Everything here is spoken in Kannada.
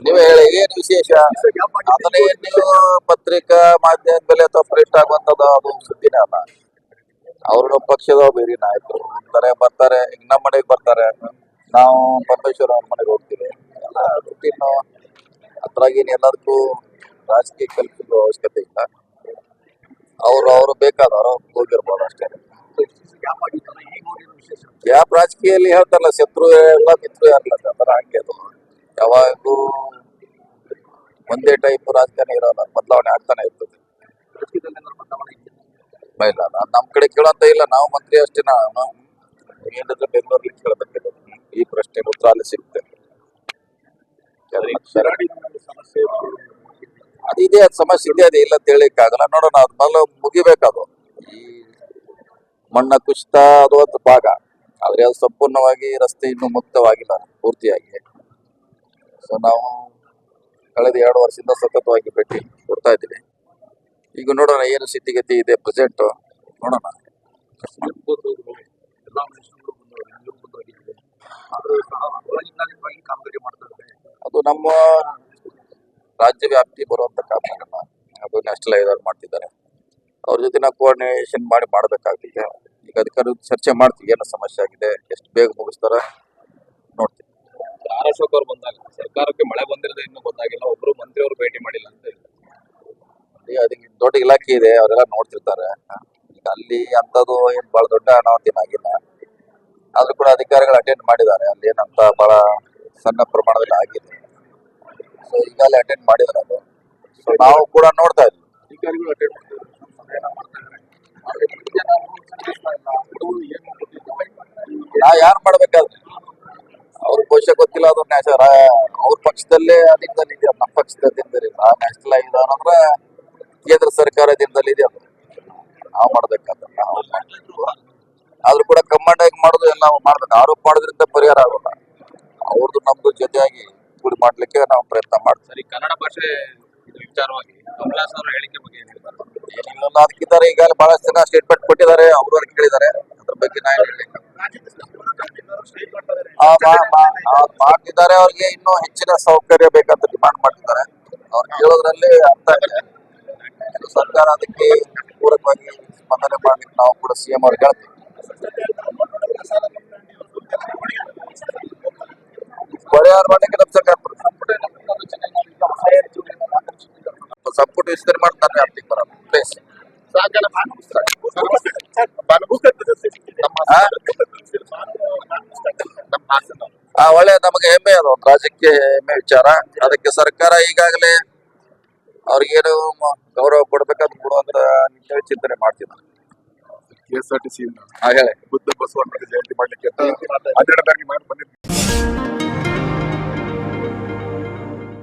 ನೀವೇ ಹೇಳಿ ಏನ್ ವಿಶೇಷ? ಅದನ್ನೇ ನೀವು ಪತ್ರಿಕಾ ಮಾಧ್ಯಮದ ಮೇಲೆ ಅಥವಾ ಪ್ರಿಂಟ್ ಆಗುವಂತದ್ದು ಅದು ಸುದ್ದಿನೇ ಅಲ್ಲ. ಅವ್ರನ್ನ ಪಕ್ಷದ ಬೇರೆ ನಾಯಕರು ಬರ್ತಾರೆ ಬರ್ತಾರೆ ಈಗ ನಮ್ಮ ಮನೆಗೆ ಬರ್ತಾರೆ. ನಾವು ಪರಮೇಶ್ವರ ಅವ್ರ ಮನೆಗೆ ಹೋಗ್ತೀವಿ. ಎಲ್ಲ routine. ಅದ್ರಾಗೇನು ಎಲ್ಲದಕ್ಕೂ ರಾಜಕೀಯ ಕಲ್ಪಿಸುವ ಅವಶ್ಯಕತೆ ಇಲ್ಲ. ಅವರು ಅವರು ಬೇಕಾದವರು ಹೋಗಿರ್ಬೋದು ಅಷ್ಟೇ. ಗ್ಯಾಪ್ ರಾಜಕೀಯಲ್ಲಿ ಹೇಳ್ತಾರಲ್ಲ ಶತ್ರು ಎಲ್ಲ ಮಿತ್ರ ಯಾರಲ್ಲ ಅಂದ್ರೆ ಹಂಗೆ ಅದು. ಯಾವಾಗೂ ಒಂದೇ ಟೈಪ್ ರಾಜಕಾರಣ ಇರೋಲ್ಲ ಬದಲಾವಣೆ ಆಗ್ತಾನೆ ಇರ್ತದೆ? ಇಲ್ಲ ನಮ್ಮ ನಮ್ ಕಡೆ ಕೇಳಂತ ಇಲ್ಲ ನಾವು ಮಂತ್ರಿ ಅಷ್ಟೇ ನಾವು ಏನಿದ್ರೆ ಬೆಂಗಳೂರಲ್ಲಿ ಕೇಳಬೇಕಿಲ್ಲ ಈ ಪ್ರಶ್ನೆ ಉತ್ತರ ಅಲ್ಲಿ ಸಿಗುತ್ತೆ. ಅದು ಇದೆ. ಅದು ಸಮಸ್ಯೆ ಇದೆ ಅದು ಇಲ್ಲ ಅಂತ ಹೇಳಿಕ್ ಆಗಲ್ಲ ನೋಡೋಣ ಮೊದಲು ಮುಗಿಬೇಕದು. ಈ ಮಣ್ಣ ಕುಸಿತ ಅದು ಒಂದು ಭಾಗ. ಆದ್ರೆ ಅದು ಸಂಪೂರ್ಣವಾಗಿ ರಸ್ತೆ ಇನ್ನೂ ಮುಕ್ತವಾಗಿಲ್ಲ ಪೂರ್ತಿಯಾಗಿ. ಸೊ ನಾವು ಕಳೆದ ಎರಡು ವರ್ಷದಿಂದ ಸತತವಾಗಿ ಭೇಟಿ ಕೊಡ್ತಾ ಇದ್ದೀವಿ. ಈಗ ನೋಡೋಣ ಏನು ಸ್ಥಿತಿಗತಿ ಇದೆ ಪ್ರೆಸೆಂಟ್ ನೋಡೋಣ. ಅದು ನಮ್ಮ ರಾಜ್ಯ ವ್ಯಾಪ್ತಿ ಬರುವಂತ ಕಾರ್ಯಕ್ರಮ ಅದು ನ್ಯಾಷನಲ್ ಮಾಡ್ತಿದ್ದಾರೆ. ಅವ್ರ ಜೊತೆ ನಾವು ಕೋಆರ್ಡಿನೇಷನ್ ಮಾಡಿ ಮಾಡಬೇಕಾಗ್ತಿದೆ. ಈಗ ಅದಕ್ಕೆ ಚರ್ಚೆ ಮಾಡ್ತೀವಿ, ಏನೋ ಸಮಸ್ಯೆ ಆಗಿದೆ, ಎಷ್ಟು ಬೇಗ ಮುಗಿಸ್ತಾರ ನೋಡ್ತೀವಿ. ಆರ್ ಅಶೋಕ್ ಅವ್ರು ಬಂದಾಗ ಸರ್ಕಾರಕ್ಕೆ ಮಳೆ ಬಂದಿರೋದು ಇನ್ನೂ ಗೊತ್ತಾಗಿಲ್ಲ ಒಬ್ರು ಮಂತ್ರಿ ಅವರು ಭೇಟಿ ಮಾಡಿಲ್ಲ ಅಂತ ಹೇಳಿ. ಈಗ ಅದಕ್ಕೆ ದೊಡ್ಡ ಇಲಾಖೆ ಇದೆ ಅವರೆಲ್ಲ ನೋಡ್ತಿರ್ತಾರೆ. ಈಗ ಅಲ್ಲಿ ಅಂತದ್ದು ಏನು ಬಹಳ ದೊಡ್ಡ ಅನಾಹುತ ಆಗಿಲ್ಲ ಆದ್ರೂ ಕೂಡ ಅಧಿಕಾರಿಗಳು ಅಟೆಂಡ್ ಮಾಡಿದ್ದಾರೆ ಅಲ್ಲಿ ಏನಂತ ಬಹಳ ಸಣ್ಣ ಪ್ರಮಾಣದಲ್ಲಿ ಆಗಿದೆ. ಸೊ ಈಗಾಗಲೇ ಅಟೆಂಡ್ ಮಾಡಿದ್ದಾರೆ ಅದು ಸೊ ನಾವು ಕೂಡ ನೋಡ್ತಾ ಇದ್ವಿ. ಅಧಿಕಾರಿಗಳು ಅಟೆಂಡ್ ನಾ ಯಾರು ಮಾಡ್ಬೇಕಾದ್ರೆ. ಬಹುಶಃ ಗೊತ್ತಿಲ್ಲ ಅದು ನ್ಯಾಚುರ ಅವ್ರ ಪಕ್ಷದಲ್ಲೇ ಅಧೀನದಲ್ಲಿ ಇದೆ. ನಮ್ಮ ಪಕ್ಷದಲ್ಲಿ ಆ ನ್ಯಾಷನಲ್ ಆಗಿದೆ ಅಂದ್ರೆ ಕೇಂದ್ರ ಸರ್ಕಾರದಿಂದಲೇ ಇದೆ ಅದು ನಾವು ಮಾಡ್ಬೇಕಂತ ನಾವು. ಆದ್ರೂ ಕೂಡ ಕಮಾಂಡ್ ಆಗಿ ಮಾಡೋದು ಎಲ್ಲ ಮಾಡ್ಬೇಕು. ಆರೋಪ ಮಾಡೋದ್ರಿಂದ ಪರಿಹಾರ ಆಗೋಲ್ಲ. ಅವ್ರದ್ದು ನಮ್ದು ಜೊತೆಯಾಗಿ ಕೂಡಿ ಮಾಡ್ಲಿಕ್ಕೆ ನಾವು ಪ್ರಯತ್ನ ಮಾಡ್ತೀವಿ. ಕನ್ನಡ ಭಾಷೆ ವಿಚಾರವಾಗಿ ಕಮಲಾಸ್ ಅವರ ಹೇಳಿಕೆ ಬಗ್ಗೆ ಏನಿಲ್ಲ ಅದಕ್ಕಿದ್ದಾರೆ ಈಗಾಗಲೇ ಬಹಳಷ್ಟು ಜನ ಸ್ಟೇಟ್ಮೆಂಟ್ ಕೊಟ್ಟಿದ್ದಾರೆ. ಅವ್ರವ್ರಿಗೆ ಅದಕ್ಕೆ ಕೇಳಿದ್ದಾರೆ. ಅದ್ರ ಬಗ್ಗೆ ನಾನು ಹೇಳಿ ಮಾಡ್ತಿದ್ದಾರೆ ಅವ್ರಿಗೆ ಇನ್ನೂ ಹೆಚ್ಚಿನ ಸೌಕರ್ಯ ಬೇಕಂತ ಡಿಮಾಂಡ್ ಮಾಡ್ತಿದ್ದಾರೆ. ಅವ್ರು ಕೇಳೋದ್ರಲ್ಲಿ ಅರ್ಥ ಇದೆ ಸರ್ಕಾರ ಅದಕ್ಕೆ ಪೂರಕವಾಗಿ ಸ್ಪಂದನೆ ಮಾಡ್ಲಿಕ್ಕೆ ನಾವು ಕೂಡ ಸಿಎಂ ಅವ್ರಿಗೆ ಹೇಳ್ತೀವಿ. ಪರಿಹಾರ ಮಾಡ್ಲಿಕ್ಕೆ ನಮ್ಮ ಸರ್ಕಾರ ಸಂಪುಟ ವಿಸ್ತರಣೆ ಮಾಡ್ತಾರೆ ವ್ಯಾಪ್ತಿಗೆ ಬರೋದು ಪ್ಲೇಸ್ ಆ ಒಳ್ಳೆ ನಮಗೆ ಹೆಮ್ಮೆ ಅದು ಒಂದು ರಾಜ್ಯಕ್ಕೆ ಹೆಮ್ಮೆ ವಿಚಾರ. ಅದಕ್ಕೆ ಸರ್ಕಾರ ಈಗಾಗಲೇ ಅವ್ರಿಗೇನು ಗೌರವ ಕೊಡ್ಬೇಕಂತ ಕೊಡುವಂತ ನಿಟ್ಟಿನಲ್ಲಿ ಚಿಂತನೆ ಮಾಡ್ತಿದ್ದಾರೆ. ಕೆಎಸ್ಆರ್ಟಿಸಿ ಸಿ ಬುದ್ಧ ಬಸವಣ್ಣ ಜಯಂತಿ ಮಾಡ್ಲಿಕ್ಕೆ ಅಂತ ಹನ್ನೆರಡು ತಾರೀಕು ಮಾಡಿ ಬಂದಿದ್ವಿ